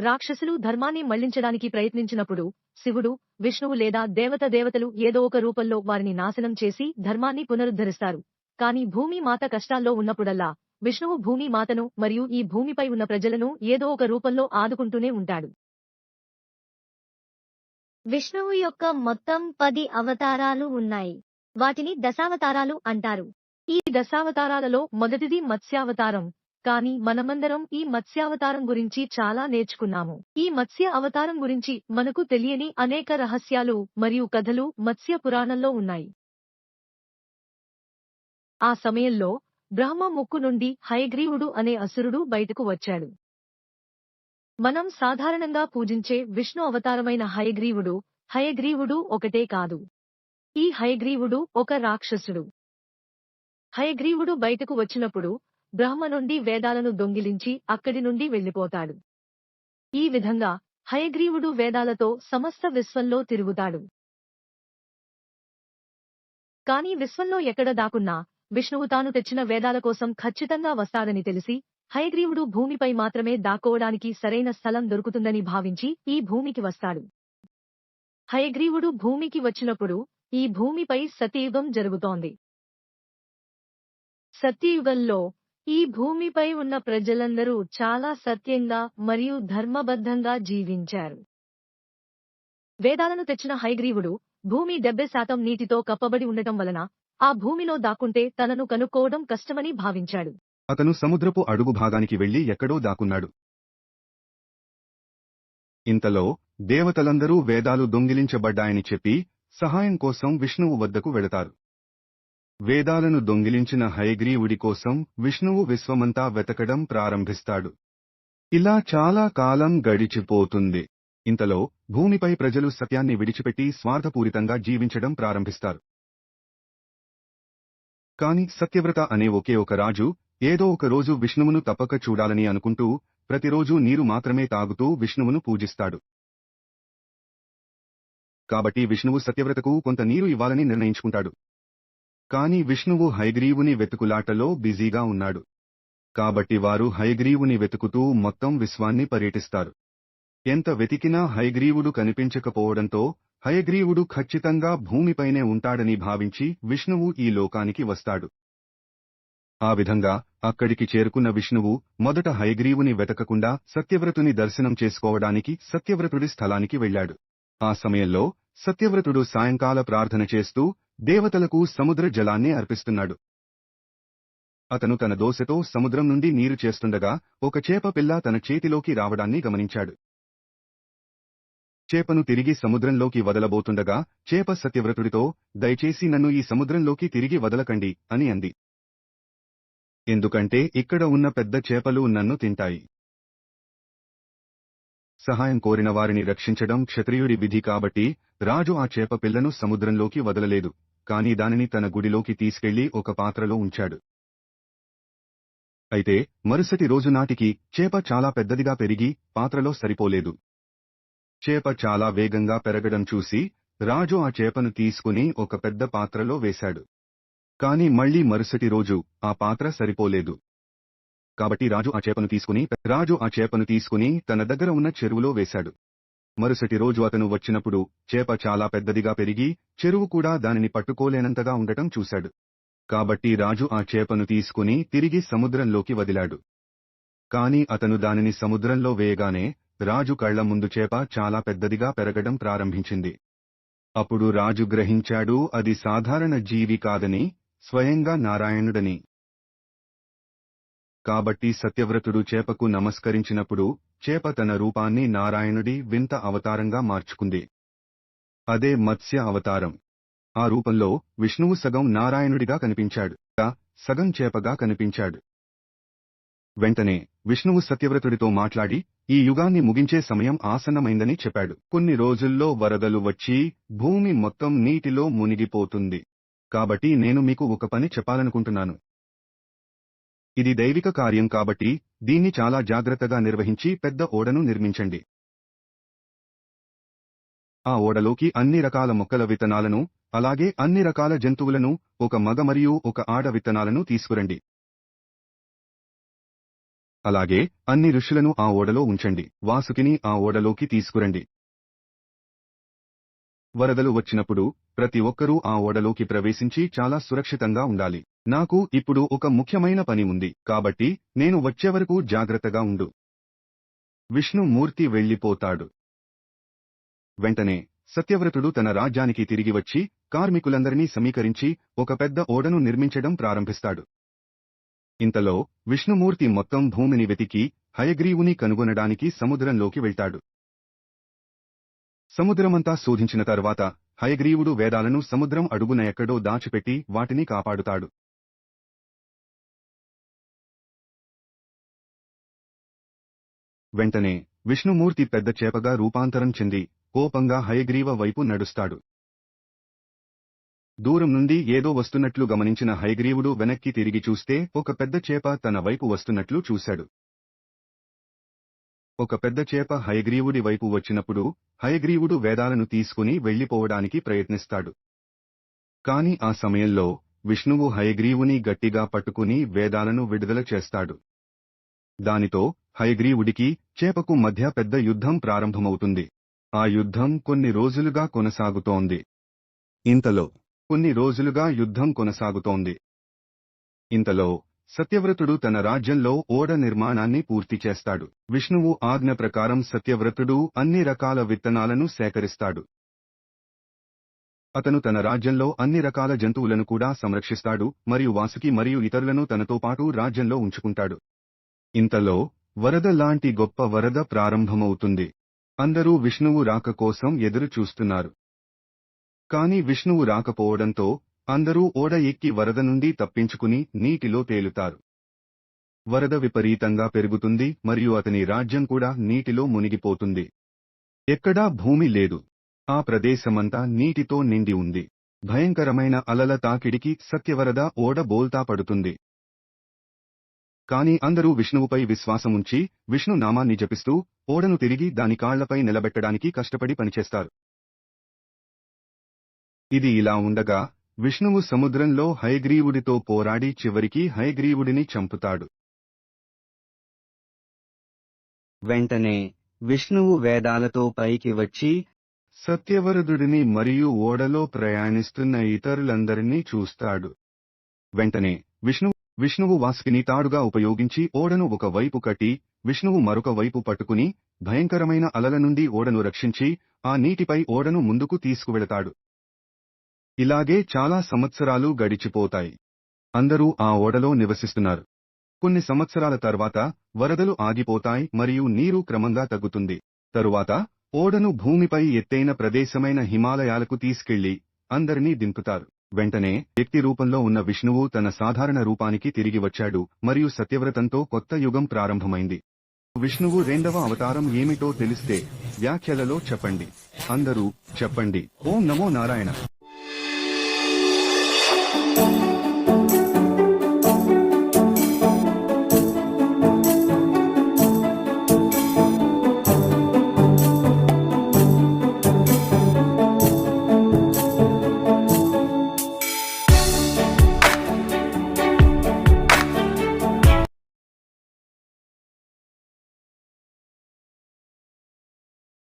రాక్షసులు ధర్మాన్ని మళ్ళించడానికి ప్రయత్నించినప్పుడు శివుడు విష్ణువు లేదా దేవత దేవతలు ఏదో ఒక రూపంలో వారిని నాశనం చేసి ధర్మాన్ని పునరుద్ధరిస్తారు. కాని భూమి మాత కష్టాల్లో ఉన్నప్పుడల్లా విష్ణువు భూమి మాతను మరియు ఈ భూమిపై ఉన్న ప్రజలను ఏదో ఒక రూపంలో ఆదుకుంటూనే ఉంటాడు. విష్ణువు యొక్క మొత్తం పది అవతారాలు ఉన్నాయి. వాటిని దశావతారాలు అంటారు. ఈ దశావతారాలలో మొదటిది మత్స్యావతారం. కానీ మనమందరం ఈ మత్స్యావతారం గురించి చాలా నేర్చుకున్నాము. ఈ మత్స్య అవతారం గురించి మనకు తెలియని అనేక రహస్యాలు మరియు కథలు మత్స్య పురాణంలో ఉన్నాయి. ఆ సమయంలో బ్రహ్మ ముక్కు నుండి హయగ్రీవుడు అనే అసురుడు బయటకు వచ్చాడు. మనం సాధారణంగా పూజించే విష్ణు అవతారమైన హయగ్రీవుడు హయగ్రీవుడు ఒకటే కాదు. ఈ హయగ్రీవుడు ఒక రాక్షసుడు. హయగ్రీవుడు బయటకు వచ్చినప్పుడు బ్రహ్మ నుండి వేదాలను దొంగిలించి అక్కడి నుండి వెళ్ళిపోతాడు ఈ విధంగా హయగ్రీవుడు వేదాలతో సమస్త విశ్వంలో తిరుగుతాడు. కాని విశ్వంలో ఎక్కడ దాకున్నా విష్ణువు తాను తెచ్చిన వేదాల కోసం ఖచ్చితంగా వస్తాడని తెలిసి హయగ్రీవుడు భూమిపై మాత్రమే దాక్కోవడానికి సరైన స్థలం దొరుకుతుందని భావించి ఈ భూమికి వస్తాడు. హయగ్రీవుడు భూమికి వచ్చినప్పుడు ఈ భూమిపై సతీయుగం జరుగుతోంది. సత్యయుగంలో ఈ భూమిపై ఉన్న ప్రజలందరూ చాలా సత్యంగా మరియు ధర్మబద్ధంగా జీవించారు. వేదాలను తెచ్చిన హైగ్రీవుడు భూమి డెబ్బై శాతం నీటితో కప్పబడి ఉండటం వలన ఆ భూమిలో దాక్కుంటే తనను కనుక్కోవడం కష్టమని భావించాడు. అతను సముద్రపు అడుగు భాగానికి వెళ్ళి ఎక్కడో దాక్కున్నాడు. ఇంతలో దేవతలందరూ వేదాలు దొంగిలించబడ్డాయని చెప్పి సహాయం కోసం విష్ణువు వద్దకు వెళతారు. వేదాలను దొంగిలించిన హయగ్రీవుడి కోసం విష్ణువు విశ్వమంతా వెతకడం ప్రారంభిస్తాడు. ఇలా చాలా కాలం గడిచిపోతుంది. ఇంతలో భూమిపై ప్రజలు సత్యాన్ని విడిచిపెట్టి స్వార్థపూరితంగా జీవించడం ప్రారంభిస్తారు. కాని సత్యవ్రత అనే ఒకే ఒక రాజు ఏదో ఒక రోజు విష్ణువును తప్పక చూడాలని అనుకుంటూ ప్రతిరోజూ నీరు మాత్రమే తాగుతూ విష్ణువును పూజిస్తాడు. కాబట్టి విష్ణువు సత్యవ్రతకు కొంత నీరు ఇవ్వాలని నిర్ణయించుకుంటాడు. కాని విష్ణువు హైగ్రీవుని వెతుకులాటలో బిజీగా ఉన్నాడు. కాబట్టి వారు హైగ్రీవుని వెతుకుతూ మొత్తం విశ్వాన్ని పర్యటిస్తారు. ఎంత వెతికినా హైగ్రీవుడు కనిపించకపోవడంతో హయగ్రీవుడు ఖచ్చితంగా భూమిపైనే ఉంటాడని భావించి విష్ణువు ఈ లోకానికి వస్తాడు. ఆ విధంగా అక్కడికి చేరుకున్న విష్ణువు మొదట హయగ్రీవుని వెతకకుండా సత్యవ్రతుని దర్శనం చేసుకోవడానికి సత్యవ్రతుడి స్థలానికి వెళ్ళాడు. ఆ సమయంలో సత్యవ్రతుడు సాయంకాల ప్రార్థన చేస్తూ దేవతలకు సముద్ర జలాన్ని అర్పిస్తున్నాడు. అతను తన దోశతో సముద్రం నుండి నీరు చేస్తుండగా ఒక చేప పిల్ల తన చేతిలోకి రావడాన్ని గమనించాడు. చేపను తిరిగి సముద్రంలోకి వదలబోతుండగా చేప సత్యవ్రతుడితో దయచేసి నన్ను ఈ సముద్రంలోకి తిరిగి వదలకండి అని అంది. ఎందుకంటే ఇక్కడ ఉన్న పెద్ద చేపలు నన్ను తింటాయి. సహాయం కోరిన వారిని రక్షించడం క్షత్రియుడి విధి కాబట్టి రాజు ఆ చేప పిల్లను సముద్రంలోకి వదలలేదు కాని దానిని తన గుడిలోకి తీసుకెళ్ళి ఒక పాత్రలో ఉంచాడు. అయితే మరుసటి రోజు నాటికి చేప చాలా పెద్దదిగా పెరిగి పాత్రలో సరిపోలేదు. చేప చాలా వేగంగా పెరగడం చూసి రాజు ఆ చేపను తీసుకుని ఒక పెద్ద పాత్రలో వేశాడు. కాని మళ్ళీ మరుసటి రోజు ఆ పాత్ర సరిపోలేదు. కాబట్టి రాజు ఆ చేపను తీసుకుని రాజు ఆ చేపను తీసుకుని తన దగ్గర ఉన్న చెరువులో వేశాడు. మరుసటి రోజు అతను వచ్చినప్పుడు చేప చాలా పెద్దదిగా పెరిగి చెరువు కూడా దానిని పట్టుకోలేనంతగా ఉండటం చూశాడు. కాబట్టి రాజు ఆ చేపను తీసుకుని తిరిగి సముద్రంలోకి వదిలాడు. కాని అతను దానిని సముద్రంలో వేయగానే రాజు కళ్ళ ముందు చేప చాలా పెద్దదిగా పెరగడం ప్రారంభించింది. అప్పుడు రాజు గ్రహించాడు అది సాధారణ జీవి కాదని స్వయంగా నారాయణుడని. కాబట్టి సత్యవ్రతుడు చేపకు నమస్కరించినప్పుడు చేప తన రూపాన్ని నారాయణుడి వింత అవతారంగా మార్చుకుంది. అదే మత్స్య అవతారం. ఆ రూపంలో విష్ణువు సగం నారాయణుడిగా కనిపించాడు. సగం చేపగా కనిపించాడు. వెంటనే విష్ణువు సత్యవ్రతుడితో మాట్లాడి ఈ యుగాన్ని ముగించే సమయం ఆసన్నమైందని చెప్పాడు. కొన్ని రోజుల్లో వరదలు వచ్చి భూమి మొత్తం నీటిలో మునిగిపోతుంది. కాబట్టి నేను మీకు ఒక పని చెప్పాలనుకుంటున్నాను. ఇది దైవిక కార్యం కాబట్టి దీన్ని చాలా జాగ్రత్తగా నిర్వహించి పెద్ద ఓడను నిర్మించండి. ఆ ఓడలోకి అన్ని రకాల మొక్కల విత్తనాలను అలాగే అన్ని రకాల జంతువులను ఒక మగ మరియు ఒక ఆడ విత్తనాలను తీసుకురండి. అలాగే అన్ని ఋషులను ఆ ఓడలో ఉంచండి. వాసుకిని ఆ ఓడలోకి తీసుకురండి. వరదలు వచ్చినప్పుడు ప్రతి ఒక్కరూ ఆ ఓడలోకి ప్రవేశించి చాలా సురక్షితంగా ఉండాలి. నాకు ఇప్పుడు ఒక ముఖ్యమైన పని ఉంది కాబట్టి నేను వచ్చేవరకు జాగ్రత్తగా ఉండు. విష్ణుమూర్తి వెళ్ళిపోతాడు. వెంటనే సత్యవ్రతుడు తన రాజ్యానికి తిరిగి వచ్చి కార్మికులందరినీ సమీకరించి ఒక పెద్ద ఓడను నిర్మించడం ప్రారంభిస్తాడు. ఇంతలో విష్ణుమూర్తి మొత్తం భూమిని వెతికి హయగ్రీవుని కనుగొనడానికి సముద్రంలోకి వెళ్తాడు. సముద్రమంతా శోధించిన తర్వాత హయగ్రీవుడు వేదాలను సముద్రం అడుగున ఎక్కడో దాచిపెట్టి వాటిని కాపాడుతాడు. వెంటనే విష్ణుమూర్తి పెద్ద చేపగా రూపాంతరం చెంది కోపంగా హయగ్రీవ వైపు నడుస్తాడు. దూరం నుండి ఏదో వస్తున్నట్లు గమనించిన హయగ్రీవుడు వెనక్కి తిరిగి చూస్తే ఒక పెద్ద చేప తన వైపు వస్తున్నట్లు చూశాడు. ఒక పెద్ద చేప హయగ్రీవుడి వైపు వచ్చినప్పుడు హయగ్రీవుడు వేదాలను తీసుకుని వెళ్ళిపోవడానికి ప్రయత్నిస్తాడు. కాని ఆ సమయంలో విష్ణువు హయగ్రీవుని గట్టిగా పట్టుకుని వేదాలను విడుదల చేస్తాడు. దానితో హయగ్రీవుడికి చేపకు మధ్య పెద్ద యుద్ధం ప్రారంభమవుతుంది. ఆ యుద్ధం కొన్ని రోజులుగా కొనసాగుతోంది. ఇంతలో కొన్ని రోజులుగా యుద్ధం కొనసాగుతోంది. ఇంతలో సత్యవ్రతుడు తన రాజ్యంలో ఓడ నిర్మాణాన్ని పూర్తి చేస్తాడు. విష్ణువు ఆజ్ఞ ప్రకారం సత్యవ్రతుడు అన్ని రకాల విత్తనాలను సేకరిస్తాడు. అతను తన రాజ్యంలో అన్ని రకాల జంతువులను కూడా సంరక్షిస్తాడు మరియు వాసుకి మరియు ఇతరులను తనతో పాటు రాజ్యంలో ఉంచుకుంటాడు. ఇంతలో వరద లాంటి గొప్ప వరద ప్రారంభమవుతుంది. అందరూ విష్ణువు రాక కోసం ఎదురు చూస్తున్నారు. కాని విష్ణువు రాకపోవడంతో అందరూ ఓడ ఎక్కి వరద నుండి తప్పించుకుని నీటిలో తేలుతారు. వరద విపరీతంగా పెరుగుతుంది మరియు అతని రాజ్యం కూడా నీటిలో మునిగిపోతుంది. ఎక్కడా భూమి లేదు. ఆ ప్రదేశమంతా నీటితో నిండి ఉంది. భయంకరమైన అలల తాకిడికి సత్యవరద ఓడ బోల్తా పడుతుంది. కాని అందరూ విష్ణువుపై విశ్వాసముంచి విష్ణు నామాన్ని జపిస్తూ ఓడను తిరిగి దాని కాళ్ళపై నిలబెట్టడానికి కష్టపడి పనిచేస్తారు. ఇది ఇలా ఉండగా విష్ణువు సముద్రంలో హయగ్రీవుడితో పోరాడి చివరికి హయగ్రీవుడిని చంపుతాడు. వెంటనే విష్ణువు వేదాలతో పైకి వచ్చి సత్యవరదుడిని మరియు ఓడలో ప్రయాణిస్తున్న ఇతరులందరినీ చూస్తాడు. వెంటనే విష్ణువు విష్ణువు వాసుకిని తాడుగా ఉపయోగించి ఓడను ఒక వైపు కట్టి విష్ణువు మరొక వైపు పట్టుకుని భయంకరమైన అలల నుండి ఓడను రక్షించి ఆ నీటిపై ఓడను ముందుకు తీసుకువెళతాడు. ఇలాగే చాలా సంవత్సరాలు గడిచిపోతాయి. అందరూ ఆ ఓడలో నివసిస్తున్నారు. కొన్ని సంవత్సరాల తర్వాత వరదలు ఆగిపోతాయి మరియు నీరు క్రమంగా తగ్గుతుంది. తరువాత ఓడను భూమిపై ఎత్తైన ప్రదేశమైన హిమాలయాలకు తీసుకెళ్ళి అందరినీ దింపుతారు. వెంటనే వ్యక్తి రూపంలో ఉన్న విష్ణువు తన సాధారణ రూపానికి తిరిగి వచ్చాడు మరియు సత్యవ్రతంతో కొత్త యుగం ప్రారంభమైంది. విష్ణువు రెండవ అవతారం ఏమిటో తెలిస్తే వ్యాఖ్యలలో చెప్పండి. అందరూ చెప్పండి. ఓం నమో నారాయణ.